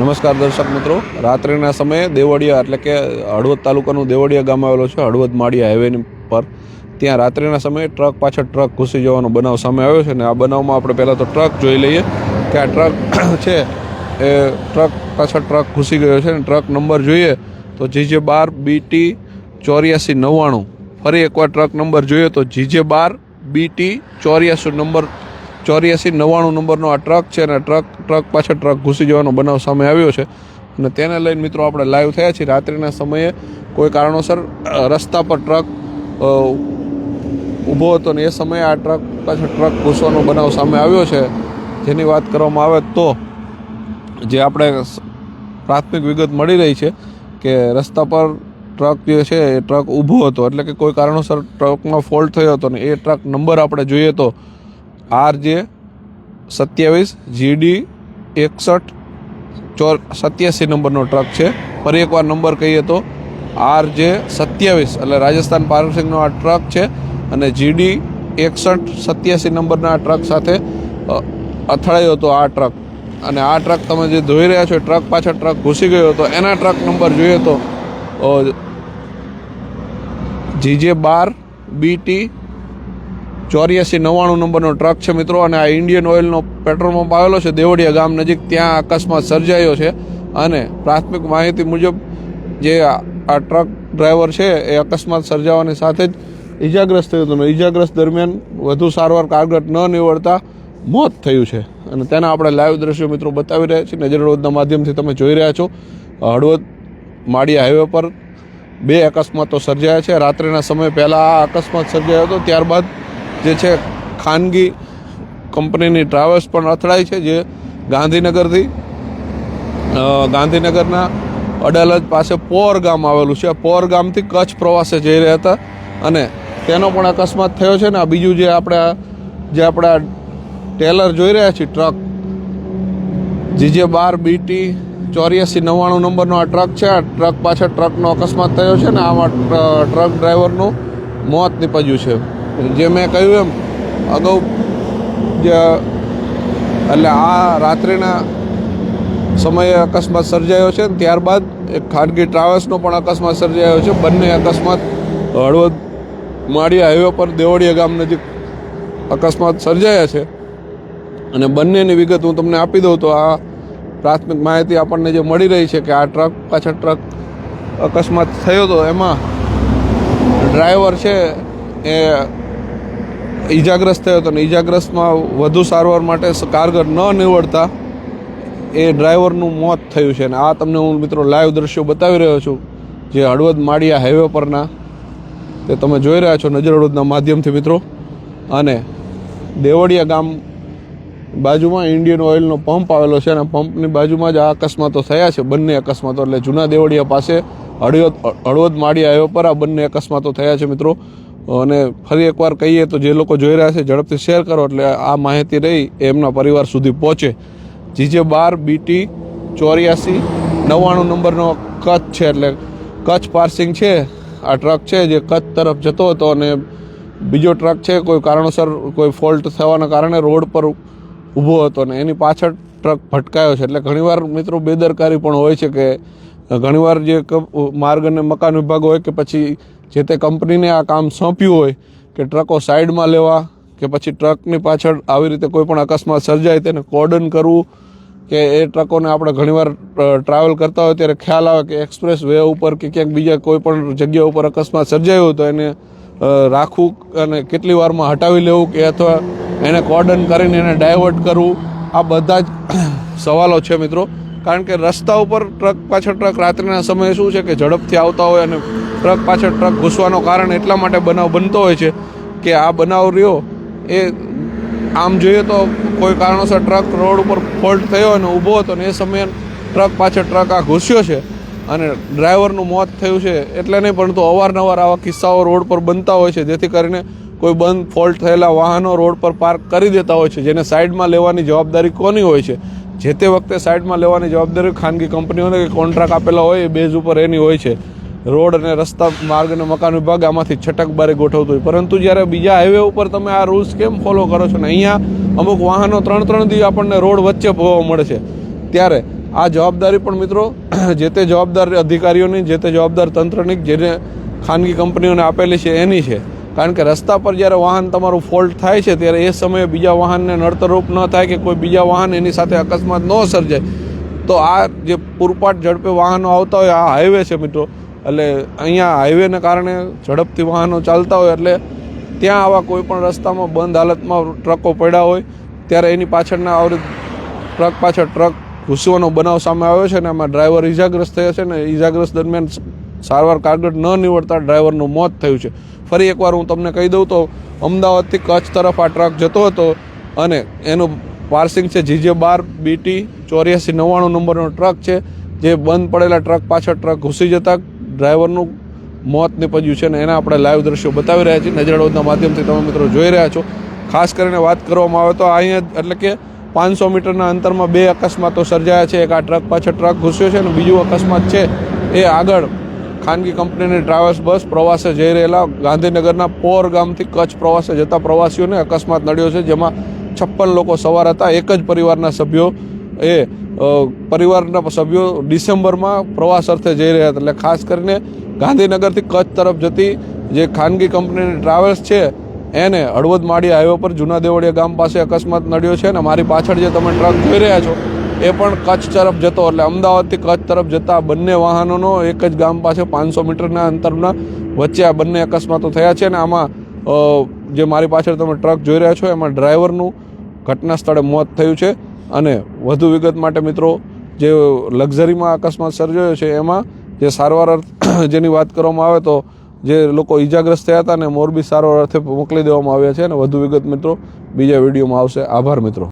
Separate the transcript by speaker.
Speaker 1: નમસ્કાર દર્શક મિત્રો. રાત્રિના સમયે દેવળિયા એટલે કે હળવદ તાલુકાનું દેવળિયા ગામ આવેલો છે, હળવદ માળિયા હાઈવેની પર. ત્યાં રાત્રિના સમયે ટ્રક પાછળ ટ્રક ઘૂસી જવાનો બનાવ સામે આવ્યો છે ને આ બનાવમાં આપણે પહેલાં તો ટ્રક જોઈ લઈએ કે આ ટ્રક છે એ ટ્રક પાછળ ટ્રક ઘૂસી ગયો છે ને ટ્રક નંબર જોઈએ તો જીજે બાર બીટી ચોર્યાસી નવ્વાણું. ફરી એકવાર ટ્રક નંબર જોઈએ તો જીજે બાર બીટી ચોર્યાસી નંબર ચોર્યાસી નવ્વાણું નંબરનો આ ટ્રક છે અને ટ્રક ટ્રક પાછળ ટ્રક ઘૂસી જવાનો બનાવ સામે આવ્યો છે. અને તેને લઈને મિત્રો આપણે લાઈવ થયા છીએ. રાત્રિના સમયે કોઈ કારણોસર રસ્તા પર ટ્રક ઊભો હતો ને એ સમયે આ ટ્રક પાછળ ટ્રક ઘૂસવાનો બનાવ સામે આવ્યો છે. જેની વાત કરવામાં આવે તો જે આપણે પ્રાથમિક વિગત મળી રહી છે કે રસ્તા પર ટ્રક જે છે એ ટ્રક ઊભો હતો. એટલે કે કોઈ કારણોસર ટ્રકમાં ફોલ્ટ થયો હતો ને એ ટ્રક નંબર આપણે જોઈએ તો આર જે સત્યાવીસ, જીડી એકસઠ, ચોર, સત્યાસી નંબરનો ટ્રક છે. ફરી એકવાર નંબર કહીએ તો આર જે સત્યાવીસ, એટલે રાજસ્થાન પાર્સિંગનો આ ટ્રક છે અને જીડી એકસઠ, સત્યાસી નંબરના આ ટ્રક સાથે અથડાયો હતો આ ટ્રક. અને આ ટ્રક તમે જે જોઈ રહ્યા છો ટ્રક પાછળ ટ્રક ઘૂસી ગયો હતો. એના ટ્રક નંબર જોઈએ તો જીજે બાર, બીટી ચોર્યાસી નવ્વાણું નંબરનો ટ્રક છે મિત્રો અને આ ઇન્ડિયન ઓઇલનો પેટ્રોલ પંપ આવેલો છે, દેવડિયા ગામ નજીક. ત્યાં અકસ્માત સર્જાયો છે અને પ્રાથમિક માહિતી મુજબ જે આ ટ્રક ડ્રાઈવર છે એ અકસ્માત સર્જાવાની સાથે જ ઈજાગ્રસ્ત થયો હતો ઇજાગ્રસ્ત દરમિયાન વધુ સારવાર કારગર ન નીવડતા મોત થયું છે. અને તેના આપણે લાઈવ દ્રશ્યો મિત્રો બતાવી રહ્યા છીએ. નજર રોજના માધ્યમથી તમે જોઈ રહ્યા છો. હળવદ માળિયા હાઈવે પર બે અકસ્માતો સર્જાયા છે. રાત્રિના સમય પહેલાં આ અકસ્માત સર્જાયો હતો. ત્યારબાદ જે છે, ખાનગી કંપનીની ટ્રાવેલ્સ પણ અથડાઈ છે, જે ગાંધીનગરથી ગાંધીનગરના અડાલજ પાસે પોર ગામ આવેલું છે. પોર ગામથી કચ્છ પ્રવાસે જઈ રહ્યા હતા અને તેનો પણ અકસ્માત થયો છે ને, આ બીજું જે આપણે જે આપણા ટેલર જોઈ રહ્યા છીએ, ટ્રક. જીજે બાર બીટી ચોર્યાસી નવ્વાણું નંબરનો આ ટ્રક છે. આ ટ્રક પાછળ ટ્રકનો અકસ્માત થયો છે ને આમાં ટ્રક ડ્રાઈવરનું મોત નીપજ્યું છે. જે મેં કહ્યું એમ, અગાઉ જે, એટલે આ રાત્રિના સમયે અકસ્માત સર્જાયો છે ત્યારબાદ એક ખાનગી ટ્રાવેલ્સનો પણ અકસ્માત સર્જાયો છે. બંને અકસ્માત હળવદ માળી હાઈવે પર દેવળીયા ગામ નજીક અકસ્માત સર્જાયા છે. અને બંનેની વિગત હું તમને આપી દઉં તો આ પ્રાથમિક માહિતી આપણને જે મળી રહી છે કે આ ટ્રક, પાછળ ટ્રક અકસ્માત થયો હતો એમાં ડ્રાઈવર છે એ ઈજાગ્રસ્ત થયો હતો ને ઈજાગ્રસ્તમાં વધુ સારવાર માટે કારગર ન નીવડતા એ ડ્રાઈવરનું મોત થયું છે અને આ તમને હું મિત્રો લાઈવ દ્રશ્યો બતાવી રહ્યો છું જે હળવદ માળિયા હાઈવે પરના તે તમે જોઈ રહ્યા છો નજર હળવદના માધ્યમથી મિત્રો. અને દેવળિયા ગામ બાજુમાં ઇન્ડિયન ઓઇલનો પંપ આવેલો છે અને પંપની બાજુમાં જ આ અકસ્માતો થયા છે, બંને અકસ્માતો. એટલે જૂના દેવળિયા પાસે હળવદ હળવદ માળિયા હાઈવે પર આ બંને અકસ્માતો થયા છે મિત્રો. અને ફરી એકવાર કહીએ તો જે લોકો જોઈ રહ્યા છે, ઝડપથી શેર કરો એટલે આ માહિતી રહી એમના પરિવાર સુધી પહોંચે. જીજે બાર, બીટી, ચોર્યાસી, નવ્વાણું નંબરનો કચ્છ છે એટલે કચ્છ પાર્સિંગ છે. આ ટ્રક છે જે કચ્છ તરફ જતો હતો અને બીજો ટ્રક છે કોઈ કારણોસર કોઈ ફોલ્ટ થવાના કારણે રોડ પર ઊભો હતો ને એની પાછળ ટ્રક ભટકાયો છે. એટલે ઘણીવાર મિત્રો બેદરકારી પણ હોય છે કે ઘણીવાર જે માર્ગ અને મકાન વિભાગ હોય કે પછી જે તે કંપનીને આ કામ સોંપ્યું હોય કે ટ્રકો સાઈડમાં લેવા કે પછી ટ્રકની પાછળ આવી રીતે કોઈ પણ અકસ્માત સર્જાય તેને કોર્ડન કરવું કે એ ટ્રકોને આપણે ઘણીવાર ટ્રાવેલ કરતા હોય ત્યારે ખ્યાલ આવે કે એક્સપ્રેસ વે ઉપર કે ક્યાંક બીજા કોઈ પણ જગ્યા ઉપર અકસ્માત સર્જાયો તો એને રાખવું અને કેટલી વારમાં હટાવી લેવું કે અથવા એને કોર્ડન કરીને એને ડાયવર્ટ કરવું. આ બધા જ સવાલો છે મિત્રો. કારણ કે રસ્તા ઉપર ટ્રક, પાછળ ટ્રક રાત્રિના સમયે શું છે કે ઝડપથી આવતા હોય અને ટ્રક, પાછળ ટ્રક ઘૂસવાનો કારણ એટલા માટે બનાવ બનતો હોય છે કે આ બનાવ રહ્યો એ આમ જોઈએ તો કોઈ કારણોસર ટ્રક રોડ ઉપર ફોલ્ટ થયો અને ઊભો હતો ને એ સમયે ટ્રક, પાછળ ટ્રક આ ઘૂસ્યો છે અને ડ્રાઈવરનું મોત થયું છે એટલે નહીં, પરંતુ અવારનવાર આવા કિસ્સાઓ રોડ પર બનતા હોય છે, જેથી કરીને કોઈ બંધ, ફોલ્ટ થયેલા વાહનો રોડ પર પાર્ક કરી દેતા હોય છે, જેને સાઈડમાં લેવાની જવાબદારી કોની હોય છે? જે તે વખતે સાઈડમાં લેવાની જવાબદારી ખાનગી કંપનીઓને કે કોન્ટ્રાક્ટ આપેલા હોય એ બેઝ ઉપર એની હોય છે. રોડ અને રસ્તા માર્ગ અને મકાન વિભાગ આમાંથી છટક બારે ગોઠવતું હોય. પરંતુ જ્યારે બીજા હાઈવે ઉપર તમે આ રૂલ્સ કેમ ફોલો કરો છો ને, અહીંયા અમુક વાહનો ત્રણ ત્રણ દિવસ આપણને રોડ વચ્ચે ભોગવવા મળે છે. ત્યારે આ જવાબદારી પણ મિત્રો, જે તે જવાબદાર અધિકારીઓની, જે તે જવાબદાર તંત્રની, જેને ખાનગી કંપનીઓને આપેલી છે એની છે. કારણ કે રસ્તા પર જ્યારે વાહન તમારું ફોલ્ટ થાય છે, ત્યારે એ સમયે બીજા વાહનને નડતરરૂપ ન થાય કે કોઈ બીજા વાહન એની સાથે અકસ્માત ન સર્જાય. તો આ જે પૂરપાટ ઝડપે વાહનો આવતા હોય, આ હાઈવે છે મિત્રો. એટલે અહીંયા હાઈવેને કારણે ઝડપથી વાહનો ચાલતા હોય, એટલે ત્યાં આવા કોઈ પણ રસ્તામાં બંધ હાલતમાં ટ્રકો પડ્યા હોય, ત્યારે એની પાછળના આવરી ટ્રક પાછળ ટ્રક ઘૂસવાનો બનાવ સામે આવ્યો છે ને આમાં ડ્રાઈવર ઈજાગ્રસ્ત થયો છે ને ઈજાગ્રસ્ત દરમિયાન સારવાર કારગર ન નીવડતા ડ્રાઈવરનું મોત થયું છે. ફરી એકવાર હું તમને કહી દઉં તો અમદાવાદથી કચ્છ તરફ આ ટ્રક જતો હતો અને એનું પાર્સિંગ છે જીજે બાર બીટી ચોર્યાસી નવ્વાણું નંબરનો ટ્રક છે. જે બંધ પડેલા ટ્રક પાછળ ટ્રક ઘૂસી જતા ડ્રાઈવરનું મોત નીપજ્યું છે અને એના આપણે લાઈવ દ્રશ્યો બતાવી રહ્યા છીએ. નજરડોદના માધ્યમથી તમે મિત્રો જોઈ રહ્યા છો. ખાસ કરીને વાત કરવામાં આવે તો અહીંયા એટલે કે પાંચસો મીટરના અંતરમાં બે અકસ્માતો સર્જાયા છે. એક આ ટ્રક પાછળ ટ્રક ઘૂસ્યો છે અને બીજું અકસ્માત છે. એ આગળ ખાનગી કંપનીની ટ્રાવેલ્સ બસ પ્રવાસે જઈ રહેલા ગાંધીનગરના પોર ગામથી કચ્છ પ્રવાસે જતા પ્રવાસીઓને અકસ્માત નડ્યો છે, જેમાં છપ્પન લોકો સવાર હતા. એક જ પરિવારના સભ્યો એ પરિવારના સભ્યો ડિસેમ્બરમાં પ્રવાસ અર્થે જઈ રહ્યા હતા. એટલે ખાસ કરીને ગાંધીનગરથી કચ્છ તરફ જતી જે ખાનગી કંપનીની ટ્રાવેલ્સ છે, એને હળવદ માળી હાઈવે પર જૂના દેવળિયા ગામ પાસે અકસ્માત નડ્યો છે અને મારી પાછળ જે તમે ટ્રક જોઈ રહ્યા છો એ પણ કચ્છ તરફ જતો એટલે અમદાવાદથી કચ્છ તરફ જતા બંને વાહનોનો એક જ ગામ પાસે પાંચસો મીટરના અંતરના વચ્ચે આ બંને અકસ્માતો થયા છે અને આમાં જે મારી પાછળ તમે ટ્રક જોઈ રહ્યા છો, એમાં ડ્રાઈવરનું ઘટના સ્થળે મોત થયું છે. અને વધુ વિગત માટે મિત્રો, જે લક્ઝરીમાં અકસ્માત સર્જાયો છે, એમાં જે સારવાર અર્થ- જેની વાત કરવામાં આવે તો જે લોકો ઈજાગ્રસ્ત થયા હતા ને મોરબી સારવાર અર્થે મોકલી દેવામાં આવ્યા છે અને વધુ વિગત મિત્રો, બીજા વિડીયોમાં આવશે. આભાર મિત્રો.